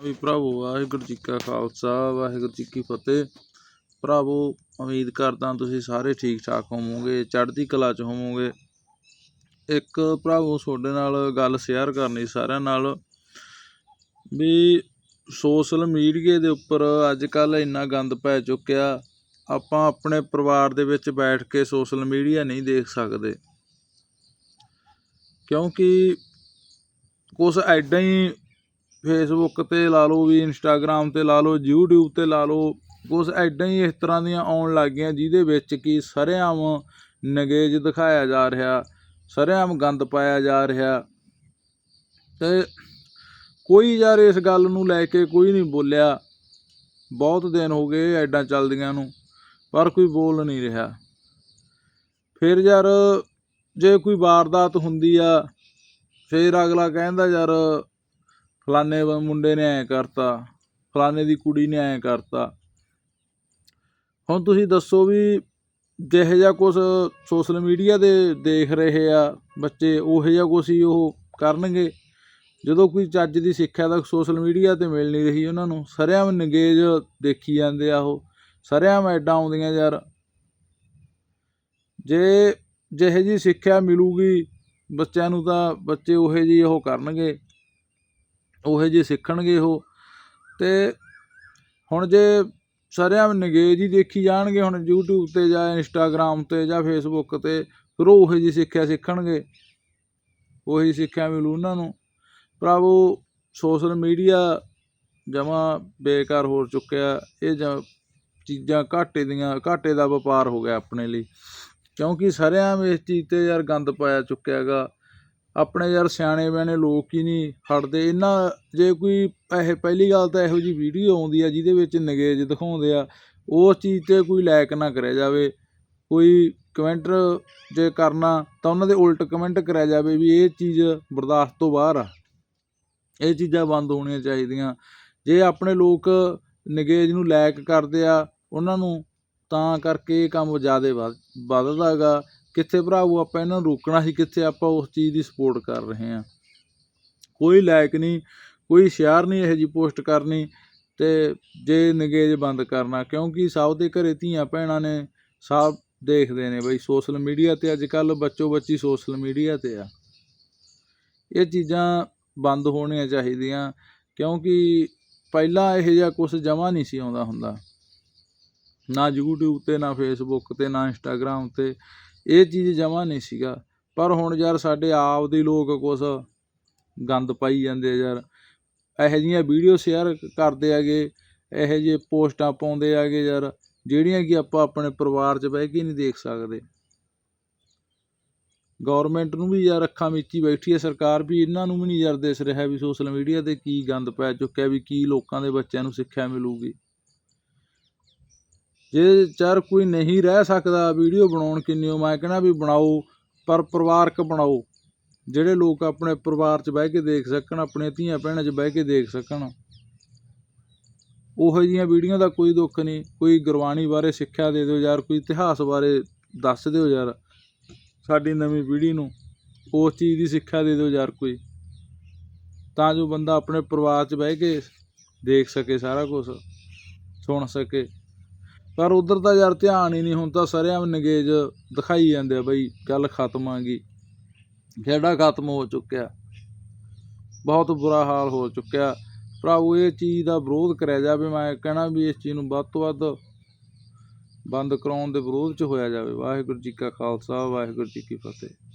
ਵੀ ਭਰਾਵੋ ਵਾਹਿਗੁਰੂ ਜੀ ਕਾ ਖਾਲਸਾ, ਵਾਹਿਗੁਰੂ ਜੀ ਕੀ ਫਤਿਹ। ਭਰਾਵੋ ਉਮੀਦ ਕਰਦਾ ਤੁਸੀਂ ਸਾਰੇ ਠੀਕ ਠਾਕ ਹੋਵੋਗੇ, ਚੜ੍ਹਦੀ ਕਲਾ ਚ ਹੋਵੋਗੇ। ਇੱਕ ਭਰਾਵੋ ਤੁਹਾਡੇ ਨਾਲ ਗੱਲ ਸ਼ੇਅਰ ਕਰਨੀ ਸਾਰਿਆਂ ਨਾਲ, ਵੀ ਸੋਸ਼ਲ ਮੀਡੀਆ ਦੇ ਉੱਪਰ ਅੱਜ ਕੱਲ ਇੰਨਾ ਗੰਦ ਪੈ ਚੁੱਕਿਆ, ਆਪਾਂ ਆਪਣੇ ਪਰਿਵਾਰ ਦੇ ਵਿੱਚ ਬੈਠ ਕੇ ਸੋਸ਼ਲ ਮੀਡੀਆ ਨਹੀਂ ਦੇਖ ਸਕਦੇ। ਕਿਉਂਕਿ ਕੁਛ ਐਦਾਂ ਹੀ ਫੇਸਬੁੱਕ ਤੇ ਲਾ ਲਓ ਵੀ ਇੰਸਟਾਗ੍ਰਾਮ ਤੇ ਲਾ ਲਓ, YouTube ਤੇ ਲਾ ਲਓ, ਕੁਛ ਐਡਾਂ ਹੀ ਇਸ ਤਰ੍ਹਾਂ ਦੀਆਂ ਆਉਣ ਲੱਗ ਗਈਆਂ ਜਿਹਦੇ ਵਿੱਚ ਕਿ ਸਰੇਆਮ ਨਗੇਜ ਦਿਖਾਇਆ ਜਾ ਰਿਹਾ, ਸਰਿਆਮ ਗੰਦ ਪਾਇਆ ਜਾ ਰਿਹਾ। ਤੇ ਕੋਈ ਯਾਰ ਇਸ ਗੱਲ ਨੂੰ ਲੈ ਕੇ ਕੋਈ ਨਹੀਂ ਬੋਲਿਆ। ਬਹੁਤ ਦਿਨ ਹੋ ਗਏ ਐਡਾਂ ਚੱਲਦੀਆਂ ਨੂੰ, ਪਰ ਕੋਈ ਬੋਲ ਨਹੀਂ ਰਿਹਾ। ਫਿਰ ਯਾਰ ਜੇ ਕੋਈ ਵਾਰਦਾਤ ਹੁੰਦੀ ਆ, ਫਿਰ ਅਗਲਾ ਕਹਿੰਦਾ ਯਾਰ ਫਲਾਣੇ ਮੁੰਡੇ ਨੇ ਐਂ ਕਰਤਾ, ਫਲਾਣੇ ਦੀ ਕੁੜੀ ਨੇ ਐਂ ਕਰਤਾ। ਹੁਣ ਤੁਸੀਂ ਦੱਸੋ ਵੀ ਜਿਹੋ ਜਿਹਾ ਕੁਝ ਸੋਸ਼ਲ ਮੀਡੀਆ ਦੇ ਦੇਖ ਰਹੇ ਆ ਬੱਚੇ, ਉਹ ਜਿਹਾ ਕੁਛ ਹੀ ਉਹ ਕਰਨਗੇ। ਜਦੋਂ ਕੋਈ ਚੱਜ ਦੀ ਸਿੱਖਿਆ ਤਾਂ ਸੋਸ਼ਲ ਮੀਡੀਆ ਤੇ ਮਿਲ ਨਹੀਂ ਰਹੀ ਉਹਨਾਂ ਨੂੰ ਸਰੇਆਮ ਨਗੇਜ਼ ਦੇਖੀ ਜਾਂਦੇ ਆ ਉਹ ਸਰੇਆਮ ਐਡਾਂ ਆਉਂਦੀਆਂ ਯਾਰ। ਜੇ ਜਿਹੇ ਜੀ ਸਿੱਖਿਆ ਮਿਲੂਗੀ ਬੱਚਿਆਂ ਨੂੰ ਤਾਂ ਬੱਚੇ ਉਹੇ ਜੀ ਉਹ ਕਰਨਗੇ। ਉਹੇ ਜਿਹੇ ਸਿੱਖਣਗੇ ਉਹ। ਅਤੇ ਹੁਣ ਜੇ ਸਰੇਆਮ ਨੰਗੇਜ ਹੀ ਦੇਖੀ ਜਾਣਗੇ, ਹੁਣ YouTube ਤੇ ਜਾਂ Instagram ਤੇ ਜਾਂ Facebook ਤੇ, ਫਿਰ ਉਹ ਉਹੇ ਜੀ ਸਿੱਖਿਆ ਸਿੱਖਣਗੇ। ਉਹੀ ਸਿੱਖਿਆ ਮਿਲੂ ਉਹਨਾਂ ਨੂੰ। ਭਰਾਵੋ ਸੋਸ਼ਲ ਮੀਡੀਆ ਜਮਾ ਬੇਕਾਰ ਹੋ ਚੁੱਕਿਆ। ਇਹ ਜ ਚੀਜ਼ਾਂ ਘਾਟੇ ਦੀਆਂ, ਘਾਟੇ ਦਾ ਵਪਾਰ ਹੋ ਗਿਆ ਆਪਣੇ ਲਈ। ਕਿਉਂਕਿ ਸਰੇਆਮ ਇਸ ਚੀਜ਼ ਤੇ ਯਾਰ ਗੰਦ ਪਾਇਆ ਚੁੱਕਿਆ ਹੈਗਾ। ਆਪਣੇ ਯਾਰ ਸਿਆਣੇ ਬਿਆਣੇ ਲੋਕ ਹੀ ਨਹੀਂ ਹਟਦੇ। ਇਹਨਾਂ ਜੇ ਕੋਈ ਇਹ ਪਹਿਲੀ ਗੱਲ ਤਾਂ ਇਹੋ ਜੀ ਵੀਡੀਓ ਆਉਂਦੀ ਆ ਜਿਹਦੇ ਵਿੱਚ ਨਗੇਜ ਦਿਖਾਉਂਦੇ ਆ, ਉਸ ਚੀਜ਼ ਤੇ ਕੋਈ ਲਾਇਕ ਨਾ ਕਰਿਆ ਜਾਵੇ। ਕੋਈ ਕਮੈਂਟ ਜੇ ਕਰਨਾ ਤਾਂ ਉਹਨਾਂ ਦੇ ਉਲਟ ਕਮੈਂਟ ਕਰਿਆ ਜਾਵੇ ਵੀ ਇਹ ਚੀਜ਼ ਬਰਦਾਸ਼ਤ ਤੋਂ ਬਾਹਰ ਆ। ਇਹ ਚੀਜ਼ਾਂ ਬੰਦ ਹੋਣੀਆਂ ਚਾਹੀਦੀਆਂ। ਜੇ ਆਪਣੇ ਲੋਕ ਨਗੇਜ ਨੂੰ ਲਾਇਕ ਕਰਦੇ ਆ, ਉਹਨਾਂ ਨੂੰ ਤਾਂ ਕਰਕੇ ਇਹ ਕੰਮ ਜ਼ਿਆਦਾ ਵੱਧ, ਵੱਧਦਾ ਗਾ ਕਿੱਥੇ ਭਰਾਵੋ ਆਪਾਂ ਇਹਨਾਂ ਨੂੰ ਰੋਕਣਾ ਸੀ ਕਿੱਥੇ ਆਪਾਂ ਉਸ ਚੀਜ਼ ਦੀ ਸਪੋਰਟ ਕਰ ਰਹੇ ਹਾਂ। ਕੋਈ ਲਾਇਕ ਨਹੀਂ, ਕੋਈ ਸ਼ੇਅਰ ਨਹੀਂ ਇਹੋ ਜੀ ਪੋਸਟ ਕਰਨੀ ਤੇ ਜੇ ਨਗੇਜ ਬੰਦ ਕਰਨਾ, ਕਿਉਂਕਿ ਸਭ ਦੇ ਘਰੇ ਧੀਆਂ ਭੈਣਾਂ ਨੇ, ਸਭ ਦੇਖਦੇ ਨੇ ਬਈ ਸੋਸ਼ਲ ਮੀਡੀਆ ਤੇ ਅੱਜ ਕੱਲ ਬੱਚੋ ਬੱਚੀ ਸੋਸ਼ਲ ਮੀਡੀਆ ਤੇ ਆ। ਇਹ ਚੀਜ਼ਾਂ ਬੰਦ ਹੋਣੀਆਂ ਚਾਹੀਦੀਆਂ, ਕਿਉਂਕਿ ਪਹਿਲਾਂ ਇਹੋ ਜਿਹਾ ਕੁਝ ਜਮਾ ਨਹੀਂ ਸੀ ਆਉਂਦਾ ਹੁੰਦਾ। ਨਾ YouTube ਤੇ, ਨਾ Facebook ਤੇ, ਨਾ Instagram ਤੇ ਇਹ ਚੀਜ਼ ਜਮਾ ਨਹੀਂ ਸੀਗਾ। ਪਰ ਹੁਣ ਯਾਰ ਸਾਡੇ ਆਪ ਦੇ ਲੋਕ ਕੁਛ ਗੰਦ ਪਾਈ ਜਾਂਦੇ ਆ ਯਾਰ। ਇਹੋ ਜਿਹੀਆਂ ਵੀਡੀਓ ਸ਼ੇਅਰ ਕਰਦੇ ਹੈਗੇ, ਇਹੋ ਜਿਹੇ ਪੋਸਟਾਂ ਪਾਉਂਦੇ ਹੈਗੇ ਯਾਰ, ਜਿਹੜੀਆਂ ਕਿ ਆਪਾਂ ਆਪਣੇ ਪਰਿਵਾਰ 'ਚ ਬਹਿ ਕੇ ਨਹੀਂ ਦੇਖ ਸਕਦੇ। ਗਵਰਨਮੈਂਟ ਨੂੰ ਵੀ ਯਾਰ ਅੱਖਾਂ ਮੀਚੀ ਬੈਠੀ ਹੈ ਸਰਕਾਰ ਵੀ ਇਹਨਾਂ ਨੂੰ ਵੀ ਨਹੀਂ ਯਾਰ ਦਿਸ ਰਿਹਾ ਵੀ ਸੋਸ਼ਲ ਮੀਡੀਆ ਤੇ ਕੀ ਗੰਦ ਪੈ ਚੁੱਕਿਆ, ਵੀ ਕੀ ਲੋਕਾਂ ਦੇ ਬੱਚਿਆਂ ਨੂੰ ਸਿੱਖਿਆ ਮਿਲੂਗੀ। ਜੇ ਚਾਰ ਕੋਈ ਨਹੀਂ ਰਹਿ ਸਕਦਾ ਵੀਡੀਓ ਬਣਾਉਣ ਕਿੰਨੀ ਮੈਂ ਕਹਿੰਦਾ ਵੀ ਬਣਾਓ, ਪਰ ਪਰਿਵਾਰਕ ਬਣਾਓ। ਜਿਹੜੇ ਲੋਕ ਆਪਣੇ ਪਰਿਵਾਰ 'ਚ ਬਹਿ ਕੇ ਦੇਖ ਸਕਣ, ਆਪਣੇ ਧੀਆਂ ਭੈਣਾਂ 'ਚ ਬਹਿ ਕੇ ਦੇਖ ਸਕਣ। ਉਹੋ ਜਿਹੀਆਂ ਵੀਡੀਓ ਦਾ ਕੋਈ ਦੁੱਖ ਨਹੀਂ, ਕੋਈ ਗੁਰਬਾਣੀ ਬਾਰੇ ਸਿੱਖਿਆ ਦੇ ਦਿਓ ਯਾਰ, ਕੋਈ ਇਤਿਹਾਸ ਬਾਰੇ ਦੱਸ ਦਿਓ ਯਾਰ, ਸਾਡੀ ਨਵੀਂ ਪੀੜ੍ਹੀ ਨੂੰ। ਉਸ ਚੀਜ਼ ਦੀ ਸਿੱਖਿਆ ਦੇ ਦਿਓ ਯਾਰ ਕੋਈ। ਤਾਂ ਜੋ ਬੰਦਾ ਆਪਣੇ ਪਰਿਵਾਰ 'ਚ ਬਹਿ ਕੇ ਦੇਖ ਸਕੇ ਸਾਰਾ ਕੁਝ ਸੁਣ ਸਕੇ। ਪਰ ਉਧਰ ਤਾਂ ਯਾਰ ਧਿਆਨ ਹੀ ਨਹੀਂ, ਹੁਣ ਤਾਂ ਸਰੇਆਮ ਨਗੇਜ ਦਿਖਾਈ ਜਾਂਦੇ ਆ ਬਈ ਗੱਲ ਖਤਮ ਆ ਗਈ। ਖੇਡਾ ਖਤਮ ਹੋ ਚੁੱਕਿਆ। ਬਹੁਤ ਬੁਰਾ ਹਾਲ ਹੋ ਚੁੱਕਿਆ। ਭਰਾਵੋ, ਇਹ ਚੀਜ਼ ਦਾ ਵਿਰੋਧ ਕਰਿਆ ਜਾਵੇ, ਮੈਂ ਕਹਿਣਾ ਵੀ ਇਸ ਚੀਜ਼ ਨੂੰ ਵੱਧ ਤੋਂ ਵੱਧ ਬੰਦ ਕਰਾਉਣ ਦੇ ਵਿਰੋਧ 'ਚ ਹੋਇਆ ਜਾਵੇ। ਵਾਹਿਗੁਰੂ ਜੀ ਕਾ ਖਾਲਸਾ, ਵਾਹਿਗੁਰੂ ਜੀ ਕੀ ਫਤਿਹ।